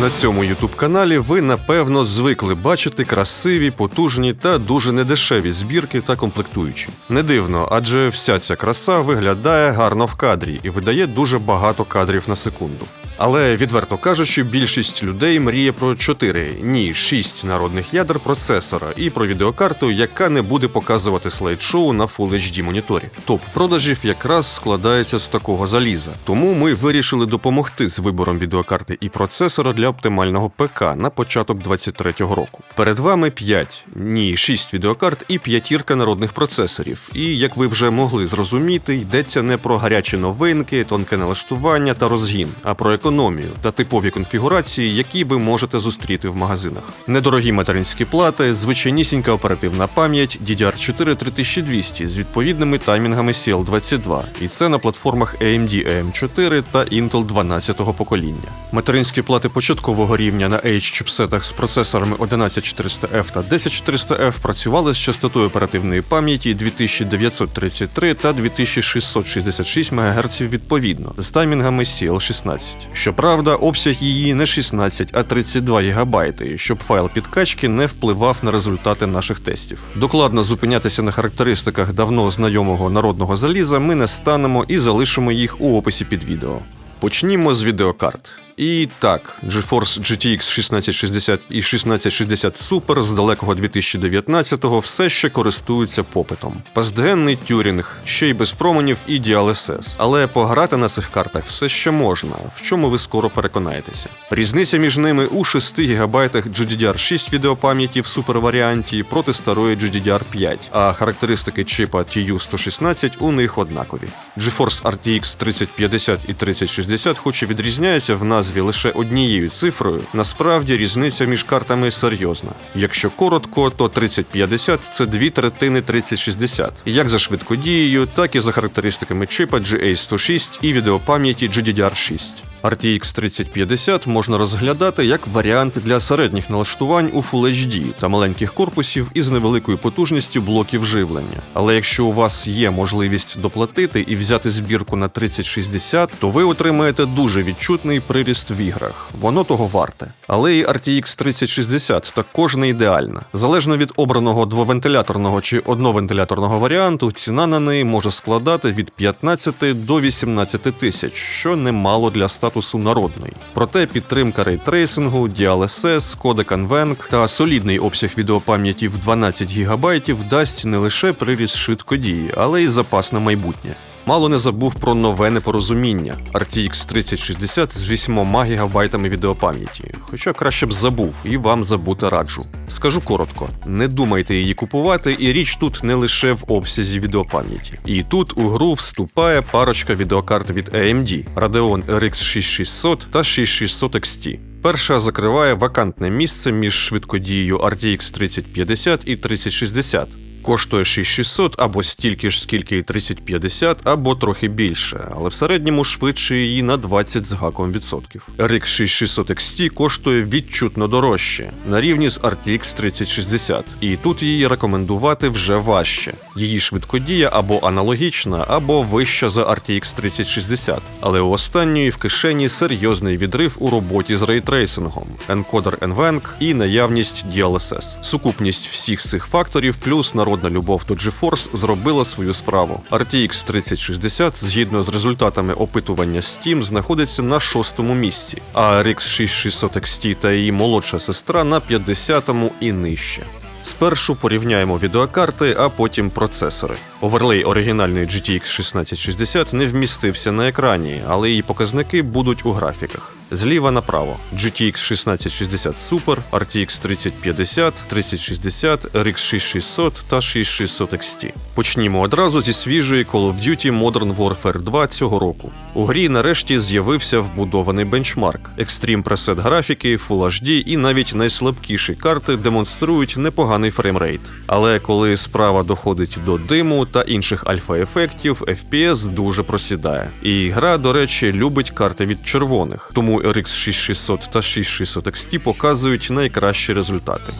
На цьому ютуб-каналі ви напевно звикли бачити красиві, потужні та дуже недешеві збірки та комплектуючі. Не дивно, адже вся ця краса виглядає гарно в кадрі і видає дуже багато кадрів на секунду. Але відверто кажучи, більшість людей мріє про 4, ні, 6 народних ядер процесора і про відеокарту, яка не буде показувати слайд-шоу на Full HD моніторі. Топ продажів якраз складається з такого заліза. Тому ми вирішили допомогти з вибором відеокарти і процесора для оптимального ПК на початок 23-го року. Перед вами 5, ні, 6 відеокарт і п'ятірка народних процесорів. І як ви вже могли зрозуміти, йдеться не про гарячі новинки, тонке налаштування та розгін, а про економію та типові конфігурації, які ви можете зустріти в магазинах. Недорогі материнські плати, звичайнісінька оперативна пам'ять DDR4 3200 з відповідними таймінгами CL22, і це на платформах AMD AM4 та Intel 12-го покоління. Материнські плати початкового рівня на H-чіпсетах з процесорами 11400F та 10400F працювали з частотою оперативної пам'яті 2933 та 2666 МГц відповідно з таймінгами CL16. Щоправда, обсяг її не 16, а 32 гігабайти, щоб файл підкачки не впливав на результати наших тестів. Докладно зупинятися на характеристиках давно знайомого народного заліза ми не станемо і залишимо їх у описі під відео. Почнімо з відеокарт. І так, GeForce GTX 1660 і 1660 Super з далекого 2019-го все ще користуються попитом. Пастгенний тюрінг, ще й без променів і DLSS. Але пограти на цих картах все ще можна, в чому ви скоро переконаєтеся. Різниця між ними у 6 ГБ GDDR6 відеопам'яті в суперваріанті проти старої GDDR5, а характеристики чипа TU116 у них однакові. GeForce RTX 3050 і 3060 хоч і відрізняються в назві лише однією цифрою, насправді різниця між картами серйозна. Якщо коротко, то 3050 це дві третини 3060, як за швидкодією, так і за характеристиками чипа GA106 і відеопам'яті GDDR6. RTX 3050 можна розглядати як варіант для середніх налаштувань у Full HD та маленьких корпусів із невеликою потужністю блоків живлення. Але якщо у вас є можливість доплатити і взяти збірку на 3060, то ви отримаєте дуже відчутний приріст в іграх. Воно того варте. Але і RTX 3060 також не ідеальна. Залежно від обраного двовентиляторного чи одновентиляторного варіанту, ціна на неї може складати від 15 до 18 тисяч, що немало для статусу народної. Проте підтримка рейтрейсингу, DLSS, кодек NVENC та солідний обсяг відеопам'яті в 12 ГБ дасть не лише приріст швидкодії, але й запас на майбутнє. Мало не забув про нове непорозуміння RTX 3060 з 8 ГБ відеопам'яті. Хоча краще б забув і вам забути раджу. Скажу коротко: не думайте її купувати, і річ тут не лише в обсязі відеопам'яті. І тут у гру вступає парочка відеокарт від AMD Radeon RX 6600 та 6600 XT. Перша закриває вакантне місце між швидкодією RTX 3050 і 3060. Коштує 6600 або стільки ж, скільки і 3050, або трохи більше, але в середньому швидше її на 20 з гаком відсотків. RX 6600 XT коштує відчутно дорожче, на рівні з RTX 3060, і тут її рекомендувати вже важче. Її швидкодія або аналогічна, або вища за RTX 3060, але у останньої в кишені серйозний відрив у роботі з рейтрейсингом, енкодер NVENC і наявність DLSS. Сукупність всіх цих факторів плюс народна любов до GeForce зробила свою справу. RTX 3060, згідно з результатами опитування Steam, знаходиться на шостому місці, а RX 6600 XT та її молодша сестра на 50-му і нижче. Спершу порівняємо відеокарти, а потім процесори. Оверлей оригінальної GTX 1660 не вмістився на екрані, але її показники будуть у графіках. Зліва направо GTX 1660 Super, RTX 3050, 3060, RX 6600 та 6600 XT. Почнімо одразу зі свіжої Call of Duty Modern Warfare 2 цього року. У грі нарешті з'явився вбудований бенчмарк, екстрім пресет графіки, Full HD і навіть найслабкіші карти демонструють непоганий фреймрейт. Але коли справа доходить до диму та інших альфа-ефектів, FPS дуже просідає. І гра, до речі, любить карти від червоних, тому RX 6600 та 6600 XT показують найкращі результати.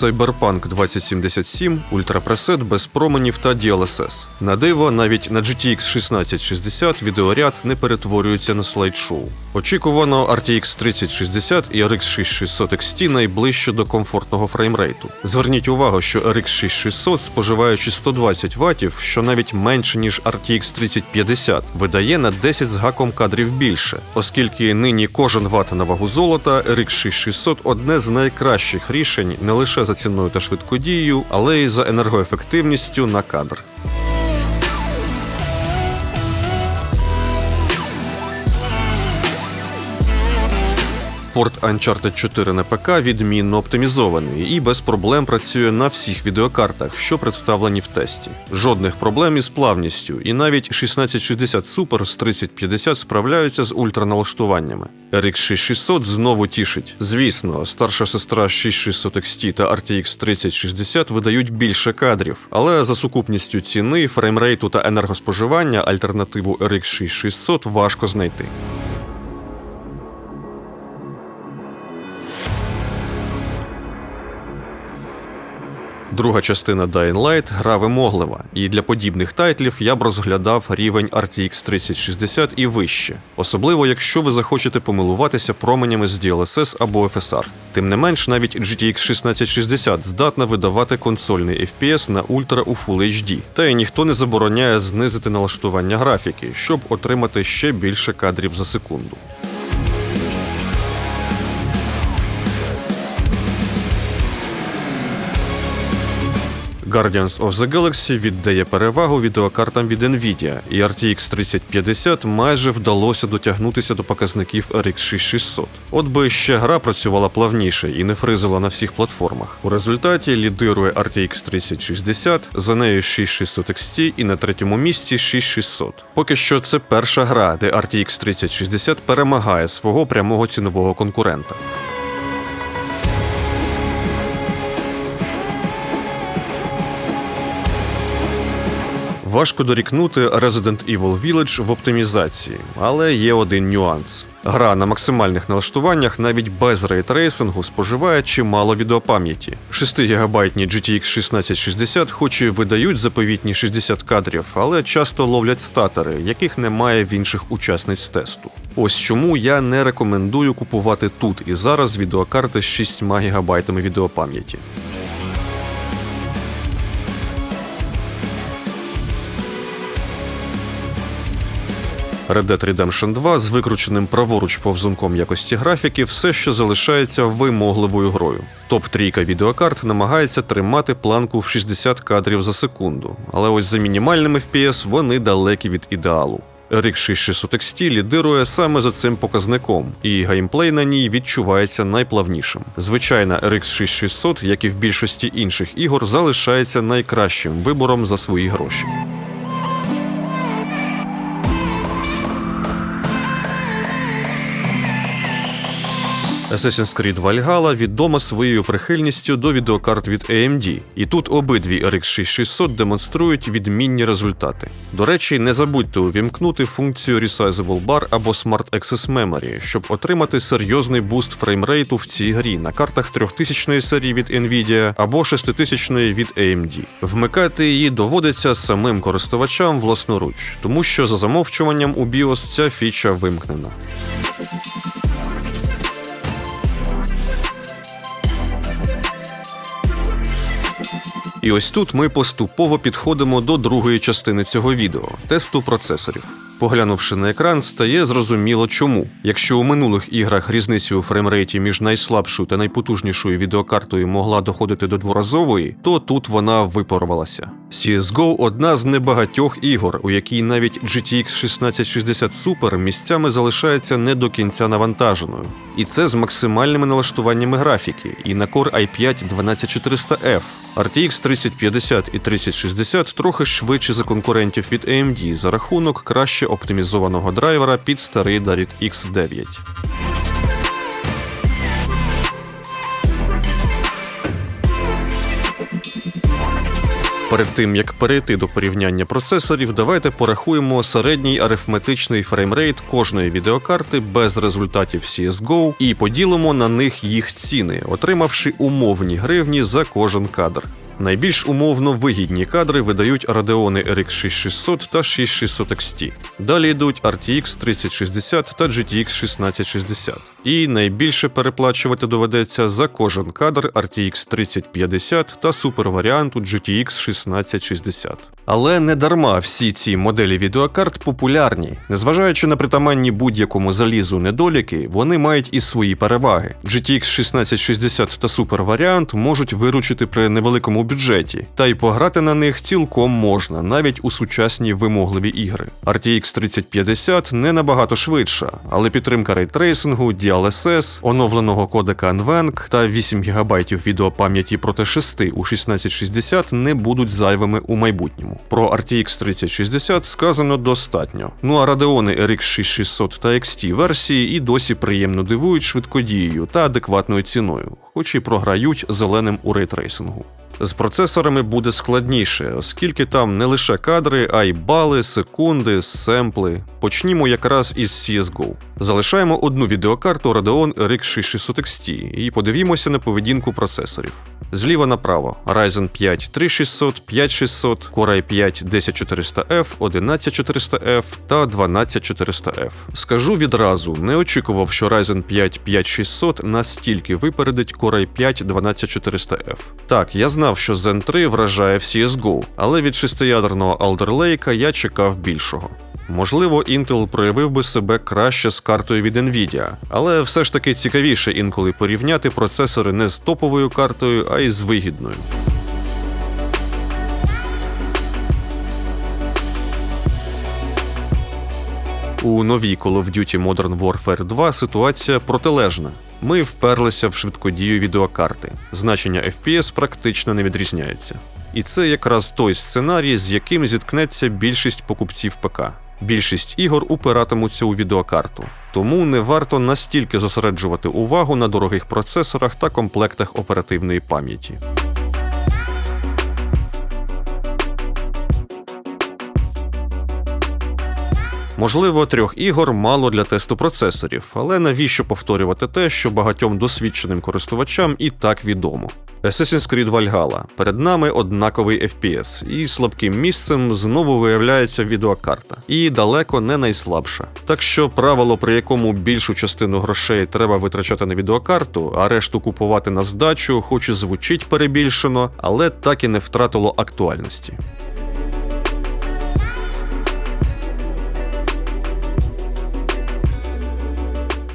Cyberpunk 2077 ультрапресет без променів та DLSS. На диво, навіть на GTX 1660 відеоряд не перетворюється на слайд-шоу. Очікувано RTX 3060 і RX 6600 XT найближче до комфортного фреймрейту. Зверніть увагу, що RX 6600, споживаючи 120 Вт, що навіть менше ніж RTX 3050, видає на 10 з гаком кадрів більше, оскільки нині кожен ват на вагу золота, RX 6600 одне з найкращих рішень не лише за ціною та швидкодією, але й за енергоефективністю на кадр. Порт Uncharted 4 на ПК відмінно оптимізований і без проблем працює на всіх відеокартах, що представлені в тесті. Жодних проблем із плавністю, і навіть 1660 Super з 3050 справляються з ультраналаштуваннями. RX 6600 знову тішить. Звісно, старша сестра 6600 XT та RTX 3060 видають більше кадрів, але за сукупністю ціни, фреймрейту та енергоспоживання альтернативу RX 6600 важко знайти. Друга частина Dying Light гра вимоглива, і для подібних тайтлів я б розглядав рівень RTX 3060 і вище, особливо якщо ви захочете помилуватися променями з DLSS або FSR. Тим не менш, навіть GTX 1660 здатна видавати консольний FPS на ультра у Full HD, та й ніхто не забороняє знизити налаштування графіки, щоб отримати ще більше кадрів за секунду. Guardians of the Galaxy віддає перевагу відеокартам від Nvidia, і RTX 3050 майже вдалося дотягнутися до показників RX 6600. От би ще гра працювала плавніше і не фризила на всіх платформах. У результаті лідирує RTX 3060, за нею 6600 XT і на третьому місці 6600. Поки що це перша гра, де RTX 3060 перемагає свого прямого цінового конкурента. Важко дорікнути Resident Evil Village в оптимізації, але є один нюанс. Гра на максимальних налаштуваннях навіть без рейтрейсингу споживає чимало відеопам'яті. 6 гігабайтні GTX 1660 хоч і видають заповітні 60 кадрів, але часто ловлять статери, яких немає в інших учасниць тесту. Ось чому я не рекомендую купувати тут і зараз відеокарти з 6 гігабайтами відеопам'яті. Red Dead Redemption 2 з викрученим праворуч повзунком якості графіки все ще залишається вимогливою грою. Топ-трійка відеокарт намагається тримати планку в 60 кадрів за секунду, але ось за мінімальним FPS вони далекі від ідеалу. RX 6600 XT лідирує саме за цим показником, і геймплей на ній відчувається найплавнішим. Звичайна RX 6600, як і в більшості інших ігор, залишається найкращим вибором за свої гроші. Assassin's Creed Valhalla відома своєю прихильністю до відеокарт від AMD, і тут обидві RX 6600 демонструють відмінні результати. До речі, не забудьте увімкнути функцію Resizable Bar або Smart Access Memory, щоб отримати серйозний буст фреймрейту в цій грі на картах 3000 серії від Nvidia або 6000 від AMD. Вмикати її доводиться самим користувачам власноруч, тому що за замовчуванням у BIOS ця фіча вимкнена. І ось тут ми поступово підходимо до другої частини цього відео тесту процесорів. Поглянувши на екран, стає зрозуміло чому. Якщо у минулих іграх різниця у фреймрейті між найслабшою та найпотужнішою відеокартою могла доходити до дворазової, то тут вона випарувалася. CSGO одна з небагатьох ігор, у якій навіть GTX 1660 Super місцями залишається не до кінця навантаженою. І це з максимальними налаштуваннями графіки, і на Core i5 12400F. RTX 3050 і 3060 трохи швидше за конкурентів від AMD за рахунок краще оптимізованого драйвера під старий DirectX 9. Перед тим як перейти до порівняння процесорів, давайте порахуємо середній арифметичний фреймрейт кожної відеокарти без результатів CSGO і поділимо на них їх ціни, отримавши умовні гривні за кожен кадр. Найбільш умовно вигідні кадри видають Radeon RX 6600 та 6600 XT. Далі йдуть RTX 3060 та GTX 1660. І найбільше переплачувати доведеться за кожен кадр RTX 3050 та суперваріанту GTX 1660. Але не дарма всі ці моделі відеокарт популярні. Незважаючи на притаманні будь-якому залізу недоліки, вони мають і свої переваги. GTX 1660 та суперваріант можуть виручити при невеликому бюджеті, та й пограти на них цілком можна, навіть у сучасні вимогливі ігри. RTX 3050 не набагато швидша, але підтримка рейтрейсингу, DLSS, оновленого кодека NVENC та 8 ГБ відеопам'яті проти 6 у 1660 не будуть зайвими у майбутньому. Про RTX 3060 сказано достатньо. Ну а Radeon RX 6600 та XT версії і досі приємно дивують швидкодією та адекватною ціною, хоч і програють зеленим у рейтрейсингу. З процесорами буде складніше, оскільки там не лише кадри, а й бали, секунди, семпли. Почнімо якраз із CSGO. Залишаємо одну відеокарту Radeon RX 6600 XT і подивімося на поведінку процесорів. Зліва направо Ryzen 5 3600, 5600, Core i5 10400F, 11400F та 12400F. Скажу відразу, не очікував, що Ryzen 5 5600 настільки випередить Core i5 12400F. Так, я знав, що Zen 3 вражає в CSGO, але від шестиядерного Alder Lake я чекав більшого. Можливо, Intel проявив би себе краще з картою від Nvidia, але все ж таки цікавіше інколи порівняти процесори не з топовою картою, а й з вигідною. У новій Call of Duty Modern Warfare 2 ситуація протилежна. Ми вперлися в швидкодію відеокарти. Значення FPS практично не відрізняється. І це якраз той сценарій, з яким зіткнеться більшість покупців ПК. Більшість ігор упиратимуться у відеокарту, тому не варто настільки зосереджувати увагу на дорогих процесорах та комплектах оперативної пам'яті. Можливо, трьох ігор мало для тесту процесорів, але навіщо повторювати те, що багатьом досвідченим користувачам і так відомо. Assassin's Creed Valhalla. Перед нами однаковий FPS, і слабким місцем знову виявляється відеокарта. І далеко не найслабша. Так що правило, при якому більшу частину грошей треба витрачати на відеокарту, а решту купувати на здачу, хоч і звучить перебільшено, але так і не втратило актуальності.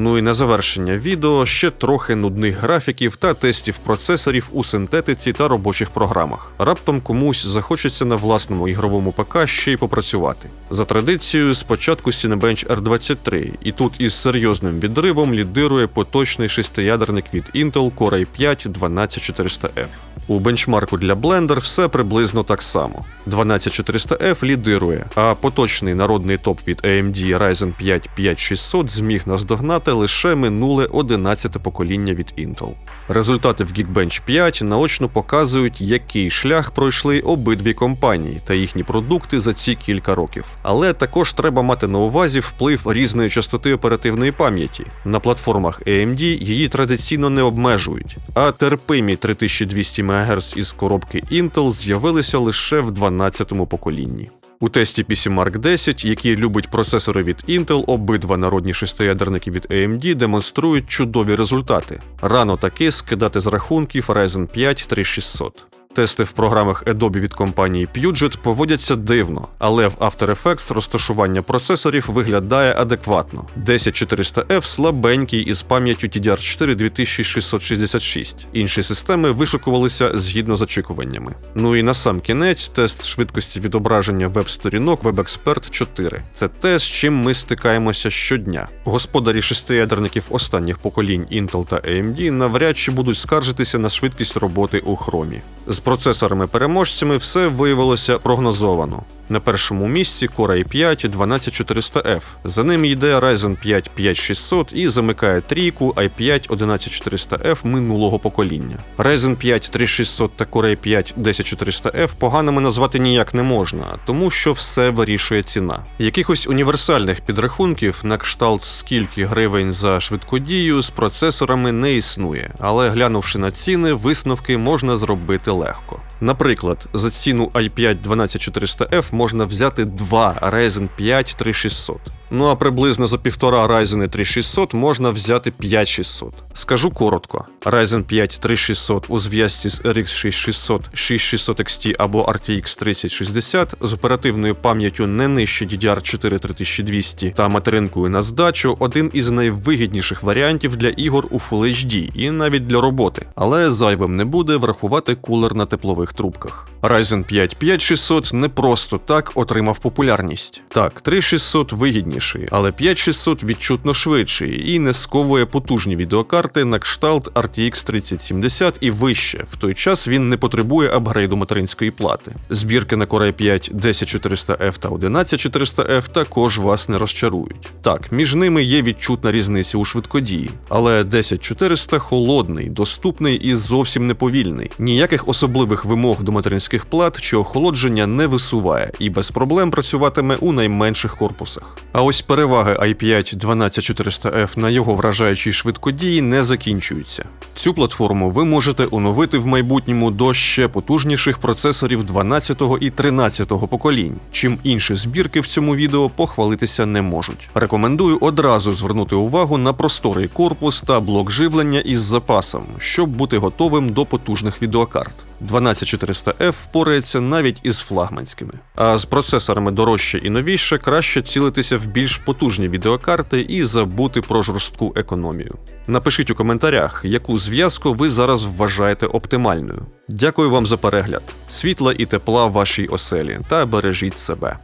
Ну і на завершення відео ще трохи нудних графіків та тестів процесорів у синтетиці та робочих програмах. Раптом комусь захочеться на власному ігровому ПК ще й попрацювати. За традицією, спочатку Cinebench R23, і тут із серйозним відривом лідирує поточний шестиядерник від Intel Core i5 12400F. У бенчмарку для Blender все приблизно так само. 12400F лідирує, а поточний народний топ від AMD Ryzen 5 5600 зміг наздогнати лише минуле 11 покоління від Intel. Результати в Geekbench 5 наочно показують, який шлях пройшли обидві компанії та їхні продукти за ці кілька років. Але також треба мати на увазі вплив різної частоти оперативної пам'яті. На платформах AMD її традиційно не обмежують, а терпимі 3200 МГц із коробки Intel з'явилися лише в 12-му поколінні. У тесті PC Mark 10, який любить процесори від Intel, обидва народні шестиядерники від AMD демонструють чудові результати. Рано таки скидати з рахунків Ryzen 5 3600. Тести в програмах Adobe від компанії Puget поводяться дивно, але в After Effects розташування процесорів виглядає адекватно. 10400F слабенький із пам'яттю TDR4 2666. Інші системи вишукувалися згідно з очікуваннями. Ну і на сам кінець тест швидкості відображення веб-сторінок WebExpert 4. Це те, з чим ми стикаємося щодня. Господарі шестиядерників останніх поколінь Intel та AMD навряд чи будуть скаржитися на швидкість роботи у хромі. З процесорами-переможцями все виявилося прогнозовано. На першому місці Core i5 12400F. За ним йде Ryzen 5 5600 і замикає трійку i5 11400F минулого покоління. Ryzen 5 3600 та Core i5 10400F поганими назвати ніяк не можна, тому що все вирішує ціна. Якихось універсальних підрахунків на кшталт скільки гривень за швидкодію з процесорами не існує, але глянувши на ціни, висновки можна зробити легко. Наприклад, за ціну i5 12400F можна взяти два Ryzen 5 3600. Ну а приблизно за півтора Ryzen 3600 можна взяти 5600. Скажу коротко: Ryzen 5 3600 у зв'язці з RX 6600, 6600 XT або RTX 3060 з оперативною пам'яттю не нижче DDR4 3200 та материнкою на здачу один із найвигідніших варіантів для ігор у Full HD і навіть для роботи. Але зайвим не буде врахувати кулер на теплових трубках. Ryzen 5 5600 не просто так отримав популярність. Так, 3600 вигідніший, але 5600 відчутно швидший і не сковує потужні відеокарти на кшталт RTX 3070 і вище. В той час він не потребує апгрейду материнської плати. Збірки на Core i5 10400F та 11400F також вас не розчарують. Так, між ними є відчутна різниця у швидкодії, але 10400 холодний, доступний і зовсім не повільний. Ніяких особливих вимог до материнських плат чи охолодження не висуває і без проблем працюватиме у найменших корпусах. А ось переваги i5 12400F на його вражаючій швидкодії не закінчуються. Цю платформу ви можете оновити в майбутньому до ще потужніших процесорів 12 і 13 поколінь, чим інші збірки в цьому відео похвалитися не можуть. Рекомендую одразу звернути увагу на просторий корпус та блок живлення із запасом, щоб бути готовим до потужних відеокарт. 12400F впорається навіть із флагманськими. А з процесорами дорожче і новіше краще цілитися в більш потужні відеокарти і забути про жорстку економію. Напишіть у коментарях, яку зв'язку ви зараз вважаєте оптимальною. Дякую вам за перегляд, світла і тепла в вашій оселі та бережіть себе.